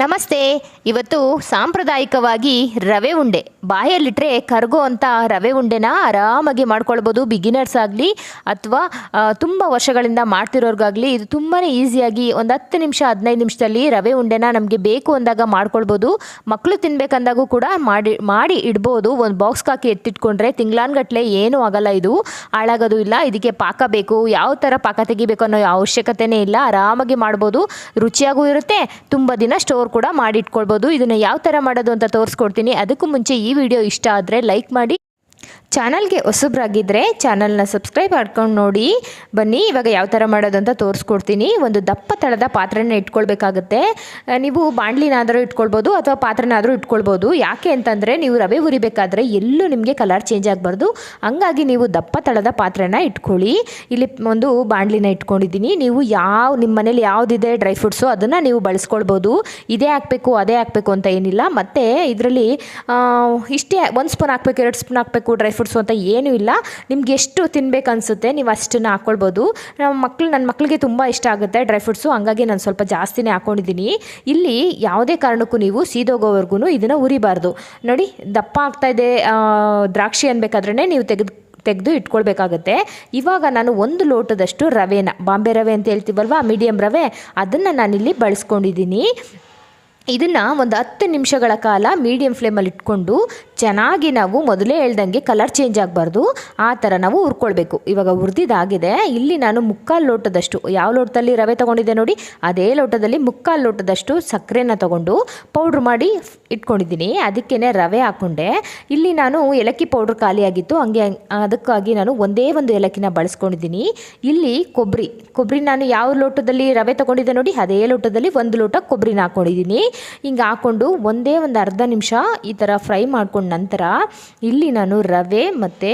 ನಮಸ್ತೆ ಇವತ್ತು ಸಾಂಪ್ರದಾಯಿಕವಾಗಿ ರವೆ ಉಂಡೆ. ಬಾಯಲ್ಲಿಟ್ಟರೆ ಕರ್ಗೋ ಅಂತ ರವೆ ಉಂಡೆನ ಆರಾಮಾಗಿ ಮಾಡ್ಕೊಳ್ಬೋದು ಬಿಗಿನರ್ಸ್ ಆಗಲಿ ಅಥವಾ ತುಂಬ ವರ್ಷಗಳಿಂದ ಮಾಡ್ತಿರೋರ್ಗಾಗಲಿ, ಇದು ತುಂಬಾ ಈಸಿಯಾಗಿ ಒಂದು ಹತ್ತು ನಿಮಿಷ, ಹದಿನೈದು ನಿಮಿಷದಲ್ಲಿ ರವೆ ಉಂಡೆನ ನಮಗೆ ಬೇಕು ಅಂದಾಗ ಮಾಡ್ಕೊಳ್ಬೋದು. ಮಕ್ಕಳು ತಿನ್ಬೇಕಂದಾಗೂ ಕೂಡ ಮಾಡಿ ಮಾಡಿ ಇಡ್ಬೋದು. ಒಂದು ಬಾಕ್ಸ್ಗೆ ಹಾಕಿ ಎತ್ತಿಟ್ಕೊಂಡ್ರೆ ತಿಂಗ್ಳಾನ್ಗಟ್ಲೆ ಏನೂ ಆಗಲ್ಲ ಇದು. ಹಾಳಾಗೋದು ಇಲ್ಲ. ಇದಕ್ಕೆ ಪಾಕ ಬೇಕು. ಯಾವ ಥರ ಪಾಕ ತೆಗಿಬೇಕು ಅನ್ನೋ ಅವಶ್ಯಕತೆನೇ ಇಲ್ಲ. ಆರಾಮಾಗಿ ಮಾಡ್ಬೋದು. ರುಚಿಯಾಗೂ ಇರುತ್ತೆ. ತುಂಬ ದಿನ ಸ್ಟೋರ್ ಕೂಡ ಮಾಡಿಟ್ಕೊಳ್ಬೋದು ಇದನ್ನು ಯಾವ ಥರ ಮಾಡೋದು ಅಂತ ತೋರಿಸ್ಕೊಡ್ತೀನಿ. ಅದಕ್ಕೂ ಮುಂಚೆ ಈ ವಿಡಿಯೋ ಇಷ್ಟ ಆದರೆ ಲೈಕ್ ಮಾಡಿ ಚಾನಲ್ಗೆ ಹೊಸಬ್ರಾಗಿದ್ದರೆ ಚಾನಲ್ನ ಸಬ್ಸ್ಕ್ರೈಬ್ ಮಾಡ್ಕೊಂಡು ನೋಡಿ. ಬನ್ನಿ, ಇವಾಗ ಯಾವ ಥರ ಮಾಡೋದು ಅಂತ ತೋರಿಸ್ಕೊಡ್ತೀನಿ. ಒಂದು ದಪ್ಪ ತಳದ ಪಾತ್ರೆನ ಇಟ್ಕೊಳ್ಬೇಕಾಗುತ್ತೆ. ನೀವು ಬಾಣಲಿನಾದರೂ ಇಟ್ಕೊಳ್ಬೋದು ಅಥವಾ ಪಾತ್ರೆನಾದರೂ ಇಟ್ಕೊಳ್ಬೋದು. ಯಾಕೆ ಅಂತಂದರೆ ನೀವು ರವೆ ಹುರಿಬೇಕಾದ್ರೆ ಎಲ್ಲೂ ನಿಮಗೆ ಕಲರ್ ಚೇಂಜ್ ಆಗಬಾರ್ದು. ಹಂಗಾಗಿ ನೀವು ದಪ್ಪ ತಳದ ಪಾತ್ರೆನ ಇಟ್ಕೊಳ್ಳಿ. ಇಲ್ಲಿ ಒಂದು ಬಾಣಲಿನ ಇಟ್ಕೊಂಡಿದ್ದೀನಿ. ನೀವು ಯಾವ ನಿಮ್ಮ ಮನೇಲಿ ಯಾವುದಿದೆ ಡ್ರೈ ಫ್ರೂಟ್ಸು ಅದನ್ನು ನೀವು ಬಳಸ್ಕೊಳ್ಬೋದು. ಇದೇ ಹಾಕಬೇಕು, ಅದೇ ಹಾಕಬೇಕು ಅಂತ ಏನಿಲ್ಲ. ಮತ್ತು ಇದರಲ್ಲಿ ಇಷ್ಟೇ, ಒಂದು ಸ್ಪೂನ್ ಹಾಕ್ಬೇಕು, ಎರಡು ಸ್ಪೂನ್ ಹಾಕಬೇಕು ಡ್ರೈ ಫ್ರೂಟ್ಸು ಅಂತ ಏನೂ ಇಲ್ಲ. ನಿಮ್ಗೆ ಎಷ್ಟು ತಿನ್ಬೇಕು ಅನಿಸುತ್ತೆ ನೀವು ಅಷ್ಟನ್ನು ಹಾಕ್ಕೊಳ್ಬೋದು ನಮ್ಮ ಮಕ್ಳು ನನ್ನ ಮಕ್ಕಳಿಗೆ ತುಂಬ ಇಷ್ಟ ಆಗುತ್ತೆ ಡ್ರೈ ಫ್ರೂಟ್ಸು ಹಂಗಾಗಿ ನಾನು ಸ್ವಲ್ಪ ಜಾಸ್ತಿನೇ ಹಾಕ್ಕೊಂಡಿದ್ದೀನಿ ಇಲ್ಲಿ ಯಾವುದೇ ಕಾರಣಕ್ಕೂ ನೀವು ಸೀದೋಗೋವರೆಗೂ ಇದನ್ನು ಉರಿಬಾರ್ದು. ನೋಡಿ, ದಪ್ಪ ಆಗ್ತಾ ಇದೆ ದ್ರಾಕ್ಷಿ ಅನ್ಬೇಕಾದ್ರೆ ನೀವು ತೆಗೆದು ತೆಗೆದು ಇಟ್ಕೊಳ್ಬೇಕಾಗತ್ತೆ. ಇವಾಗ ನಾನು ಒಂದು ಲೋಟದಷ್ಟು ರವೆನ, ಬಾಂಬೆ ರವೆ ಅಂತ ಹೇಳ್ತೀವಲ್ವಾ, ಮೀಡಿಯಂ ರವೆ, ಅದನ್ನು ನಾನಿಲ್ಲಿ ಬಳಸ್ಕೊಂಡಿದ್ದೀನಿ. ಇದನ್ನು ಒಂದು ಹತ್ತು ನಿಮಿಷಗಳ ಕಾಲ ಮೀಡಿಯಂ ಫ್ಲೇಮಲ್ಲಿ ಇಟ್ಕೊಂಡು ಚೆನ್ನಾಗಿ ನಾವು ಮೊದಲೇ ಹೇಳ್ದಂಗೆ ಕಲರ್ ಚೇಂಜ್ ಆಗಬಾರ್ದು, ಆ ಥರ ನಾವು ಹುರ್ಕೊಳ್ಬೇಕು. ಇವಾಗ ಹುರಿದಿದ್ದಾಗಿದೆ, ಇಲ್ಲಿ ನಾನು ಮುಕ್ಕಾಲು ಲೋಟದಷ್ಟು, ಯಾವ ಲೋಟದಲ್ಲಿ ರವೆ ತೊಗೊಂಡಿದ್ದೆ ನೋಡಿ, ಅದೇ ಲೋಟದಲ್ಲಿ ಮುಕ್ಕಾಲು ಲೋಟದಷ್ಟು ಸಕ್ಕರೆನ ತೊಗೊಂಡು ಪೌಡ್ರ್ ಮಾಡಿ ಇಟ್ಕೊಂಡಿದ್ದೀನಿ. ಅದಕ್ಕೇ ರವೆ ಹಾಕ್ಕೊಂಡೆ ಇಲ್ಲಿ ನಾನು ಏಲಕ್ಕಿ ಪೌಡ್ರ್ ಖಾಲಿಯಾಗಿತ್ತು ಹಂಗೆ ಅದಕ್ಕಾಗಿ ನಾನು ಒಂದೇ ಒಂದು ಏಲಕ್ಕಿನ ಬಳಸ್ಕೊಂಡಿದ್ದೀನಿ. ಇಲ್ಲಿ ಕೊಬ್ಬರಿ ಕೊಬ್ಬರಿ ನಾನು ಯಾವ ಲೋಟದಲ್ಲಿ ರವೆ ತೊಗೊಂಡಿದ್ದೆ ನೋಡಿ, ಅದೇ ಲೋಟದಲ್ಲಿ ಒಂದು ಲೋಟ ಕೊಬ್ಬರಿನ ಹಾಕ್ಕೊಂಡಿದ್ದೀನಿ ಹಿಂಗೆ ಹಾಕ್ಕೊಂಡು ಒಂದೇ ಒಂದು ಅರ್ಧ ನಿಮಿಷ ಈ ಥರ ಫ್ರೈ ಮಾಡ್ಕೊಂಡ ನಂತರ ಇಲ್ಲಿ ನಾನು ರವೆ ಮತ್ತು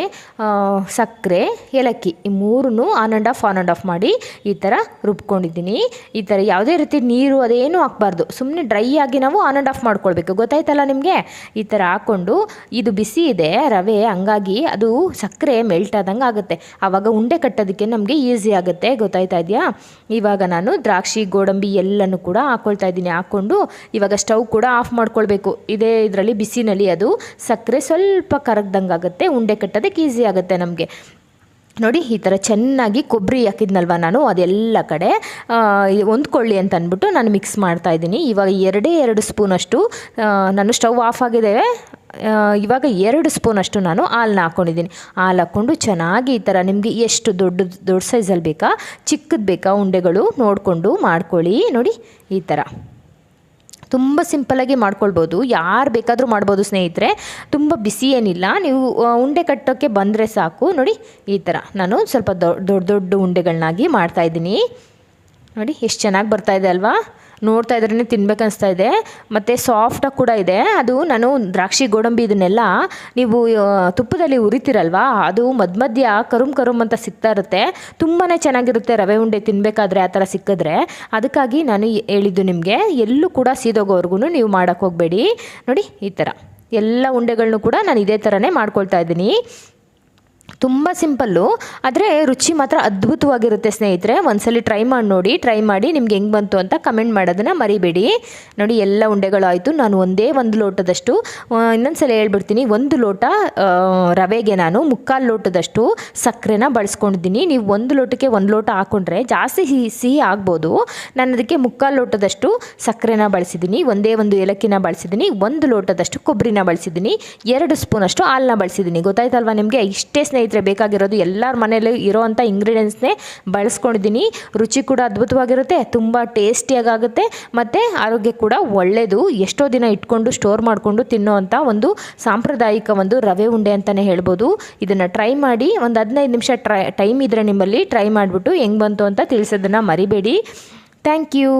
ಸಕ್ಕರೆ, ಏಲಕ್ಕಿ ಈ ಮೂರನ್ನು on and off on and off ಮಾಡಿ ಈ ಥರ ರುಬ್ಕೊಂಡಿದ್ದೀನಿ. ಈ ಥರ ಯಾವುದೇ ರೀತಿ ನೀರು ಅದೇನೂ ಹಾಕ್ಬಾರ್ದು. ಸುಮ್ಮನೆ ಡ್ರೈ ಆಗಿ ನಾವು ಆನ್ ಆ್ಯಂಡ್ ಆಫ್ ಮಾಡ್ಕೊಳ್ಬೇಕು. ಗೊತ್ತಾಯ್ತಲ್ಲ ನಿಮಗೆ? ಈ ಥರ ಹಾಕ್ಕೊಂಡು ಇದು ಬಿಸಿ ಇದೆ, ರವೆ ಹಂಗಾಗಿ ಅದು ಸಕ್ಕರೆ ಮೆಲ್ಟ್ ಆದಂಗೆ ಆಗುತ್ತೆ. ಆವಾಗ ಉಂಡೆ ಕಟ್ಟೋದಕ್ಕೆ ನಮಗೆ ಈಸಿ ಆಗುತ್ತೆ. ಗೊತ್ತಾಯ್ತಾ ಇದೆಯಾ? ಇವಾಗ ನಾನು ದ್ರಾಕ್ಷಿ, ಗೋಡಂಬಿ ಎಲ್ಲನೂ ಕೂಡ ಹಾಕ್ಕೊಳ್ತಾ ಇದ್ದೀನಿ. ಹಾಕ್ಕೊಂಡು ಇವಾಗ ಸ್ಟವ್ ಕೂಡ ಆಫ್ ಮಾಡ್ಕೊಳ್ಬೇಕು. ಇದೇ ಇದರಲ್ಲಿ ಬಿಸಿನಲ್ಲಿ ಅದು ಸಕ್ಕರೆ ಸ್ವಲ್ಪ ಕರಗ್ದಂಗೆ ಆಗುತ್ತೆ, ಉಂಡೆ ಕಟ್ಟೋದಕ್ಕೆ ಈಸಿ ಆಗುತ್ತೆ ನಮಗೆ. ನೋಡಿ, ಈ ಥರ ಚೆನ್ನಾಗಿ ಕೊಬ್ಬರಿ ಹಾಕಿದ್ನಲ್ವ ನಾನು, ಅದೆಲ್ಲ ಕಡೆ ಹೊಂದ್ಕೊಳ್ಳಿ ಅಂತ ಅಂದ್ಬಿಟ್ಟು ನಾನು ಮಿಕ್ಸ್ ಮಾಡ್ತಾ ಇದ್ದೀನಿ. ಇವಾಗ ಎರಡೇ ಎರಡು ಸ್ಪೂನಷ್ಟು ನಾನು ಸ್ಟವ್ ಆಫ್ ಆಗಿದ್ದೇವೆ. ಇವಾಗ ಎರಡು ಸ್ಪೂನಷ್ಟು ನಾನು ಹಾಲನ್ನ ಹಾಕ್ಕೊಂಡಿದ್ದೀನಿ ಹಾಲು ಹಾಕ್ಕೊಂಡು ಚೆನ್ನಾಗಿ ಈ ಥರ ನಿಮಗೆ ಎಷ್ಟು ದೊಡ್ಡ ದೊಡ್ಡ ಸೈಜಲ್ಲಿ ಬೇಕಾ, ಚಿಕ್ಕದು ಬೇಕಾ ಉಂಡೆಗಳು ನೋಡಿಕೊಂಡು ಮಾಡ್ಕೊಳ್ಳಿ. ನೋಡಿ, ಈ ಥರ ತುಂಬ ಸಿಂಪಲಾಗಿ ಮಾಡ್ಕೊಳ್ಬೋದು. ಯಾರು ಬೇಕಾದರೂ ಮಾಡ್ಬೋದು ಸ್ನೇಹಿತರೆ. ತುಂಬ ಬಿಸಿ ಏನಿಲ್ಲ. ನೀವು ಉಂಡೆ ಕಟ್ಟೋಕ್ಕೆ ಬಂದರೆ ಸಾಕು. ನೋಡಿ, ಈ ಥರ ನಾನು ಸ್ವಲ್ಪ ದೊಡ್ಡ ದೊಡ್ಡ ದೊಡ್ಡ ಉಂಡೆಗಳನ್ನಾಗಿ ಮಾಡ್ತಾಯಿದ್ದೀನಿ ನೋಡಿ, ಎಷ್ಟು ಚೆನ್ನಾಗಿ ಬರ್ತಾಯಿದೆ ಅಲ್ವಾ? ನೋಡ್ತಾ ಇದ್ರೇ ತಿನ್ಬೇಕನ್ನಿಸ್ತಾ ಇದೆ. ಮತ್ತು ಸಾಫ್ಟಾಗಿ ಕೂಡ ಇದೆ. ಅದು ನಾನು ದ್ರಾಕ್ಷಿ, ಗೋಡಂಬಿ ಇದನ್ನೆಲ್ಲ ನೀವು ತುಪ್ಪದಲ್ಲಿ ಉರಿತೀರಲ್ವಾ ಅದು ಮಧ್ಯ ಮಧ್ಯ ಕರುಮ್ ಕರುಮ್ ಅಂತ ಸಿಗ್ತಾ ಇರುತ್ತೆ. ತುಂಬಾ ಚೆನ್ನಾಗಿರುತ್ತೆ ರವೆ ಉಂಡೆ ತಿನ್ನಬೇಕಾದ್ರೆ ಆ ಥರ ಸಿಕ್ಕಿದ್ರೆ. ಅದಕ್ಕಾಗಿ ನಾನು ಹೇಳಿದ್ದು ನಿಮಗೆ, ಎಲ್ಲೂ ಕೂಡ ಸೀದೋಗೋವರೆಗೂ ನೀವು ಮಾಡೋಕ್ಕೆ ಹೋಗಬೇಡಿ. ನೋಡಿ, ಈ ಥರ. ಎಲ್ಲ ಉಂಡೆಗಳನ್ನೂ ಕೂಡ ನಾನು ಇದೇ ಥರನೇ ಮಾಡ್ಕೊಳ್ತಾ ಇದ್ದೀನಿ. ತುಂಬ ಸಿಂಪಲ್ಲು, ಆದರೆ ರುಚಿ ಮಾತ್ರ ಅದ್ಭುತವಾಗಿರುತ್ತೆ ಸ್ನೇಹಿತರೆ. ಒಂದ್ಸಲಿ ಟ್ರೈ ಮಾಡಿ ನೋಡಿ, ಟ್ರೈ ಮಾಡಿ ನಿಮ್ಗೆ ಹೆಂಗೆ ಬಂತು ಅಂತ ಕಮೆಂಟ್ ಮಾಡೋದನ್ನು ಮರಿಬೇಡಿ. ನೋಡಿ, ಎಲ್ಲ ಉಂಡೆಗಳು ಆಯಿತು ನಾನು ಒಂದೇ ಒಂದು ಲೋಟದಷ್ಟು ಇನ್ನೊಂದ್ಸಲ ಹೇಳ್ಬಿಡ್ತೀನಿ. ಒಂದು ಲೋಟ ರವೆಗೆ ನಾನು ಮುಕ್ಕಾಲು ಲೋಟದಷ್ಟು ಸಕ್ಕರೆನ ಬಳಸ್ಕೊಂಡಿದ್ದೀನಿ. ನೀವು ಒಂದು ಲೋಟಕ್ಕೆ ಒಂದು ಲೋಟ ಹಾಕ್ಕೊಂಡ್ರೆ ಜಾಸ್ತಿ ಸಿಹಿ ಸಿಹಿ ಆಗ್ಬೋದು. ನಾನು ಅದಕ್ಕೆ ಮುಕ್ಕಾಲು ಲೋಟದಷ್ಟು ಸಕ್ಕರೆನ ಬಳಸಿದ್ದೀನಿ. ಒಂದೇ ಒಂದು ಏಲಕ್ಕಿನ ಬಳಸಿದ್ದೀನಿ. ಒಂದು ಲೋಟದಷ್ಟು ಕೊಬ್ಬರಿನ ಬಳಸಿದ್ದೀನಿ. ಎರಡು ಸ್ಪೂನಷ್ಟು ಹಾಲನ್ನ ಬಳಸಿದ್ದೀನಿ. ಗೊತ್ತಾಯ್ತಲ್ವಾ ನಿಮಗೆ? ಇಷ್ಟೇ ಸ್ನೇಹಿತರೆ, ಬೇಕಾಗಿರೋದು ಎಲ್ಲರ ಮನೇಲಿ ಇರೋವಂಥ ಇಂಗ್ರೀಡಿಯೆಂಟ್ಸ್ನೇ ಬಳಸ್ಕೊಂಡಿದ್ದೀನಿ. ರುಚಿ ಕೂಡ ಅದ್ಭುತವಾಗಿರುತ್ತೆ, ತುಂಬ ಟೇಸ್ಟಿಯಾಗುತ್ತೆ ಮತ್ತು ಆರೋಗ್ಯ ಕೂಡ ಒಳ್ಳೆಯದು ಎಷ್ಟೋ ದಿನ ಇಟ್ಕೊಂಡು ಸ್ಟೋರ್ ಮಾಡಿಕೊಂಡು ತಿನ್ನೋವಂಥ ಒಂದು ಸಾಂಪ್ರದಾಯಿಕ ಒಂದು ರವೆ ಉಂಡೆ ಅಂತಲೇ ಹೇಳ್ಬೋದು. ಇದನ್ನು ಟ್ರೈ ಮಾಡಿ, ಒಂದು ಹದಿನೈದು ನಿಮಿಷ ಟೈಮ್ ಇದ್ರೆ ನಿಮ್ಮಲ್ಲಿ ಟ್ರೈ ಮಾಡಿಬಿಟ್ಟು ಹೆಂಗೆ ಬಂತು ಅಂತ ತಿಳಿಸೋದನ್ನು ಮರಿಬೇಡಿ. Thank you